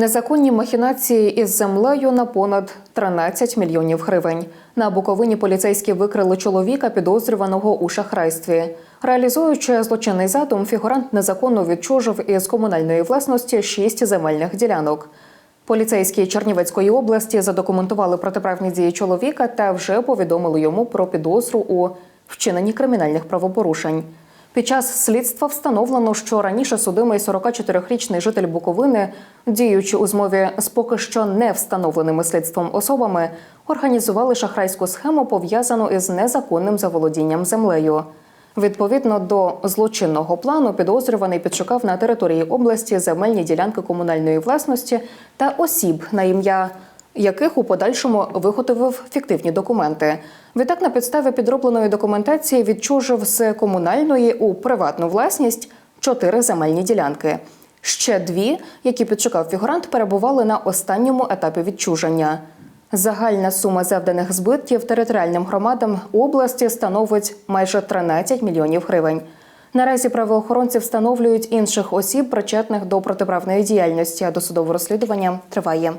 Незаконні махінації із землею на понад 13 мільйонів гривень. На Буковині поліцейські викрили чоловіка, підозрюваного у шахрайстві. Реалізуючи злочинний задум, фігурант незаконно відчужив із комунальної власності шість земельних ділянок. Поліцейські Чернівецької області задокументували протиправні дії чоловіка та вже повідомили йому про підозру у вчиненні кримінальних правопорушень. Під час слідства встановлено, що раніше судимий 44-річний житель Буковини, діючи у змові з поки що не встановленими слідством особами, організували шахрайську схему, пов'язану із незаконним заволодінням землею. Відповідно до злочинного плану, підозрюваний підшукав на території області земельні ділянки комунальної власності та осіб на ім'я яких у подальшому виготовив фіктивні документи. Відтак, на підставі підробленої документації відчужив з комунальної у приватну власність чотири земельні ділянки. Ще дві, які підшукав фігурант, перебували на останньому етапі відчуження. Загальна сума завданих збитків територіальним громадам області становить майже 13 мільйонів гривень. Наразі правоохоронці встановлюють інших осіб, причетних до протиправної діяльності, а досудове розслідування триває.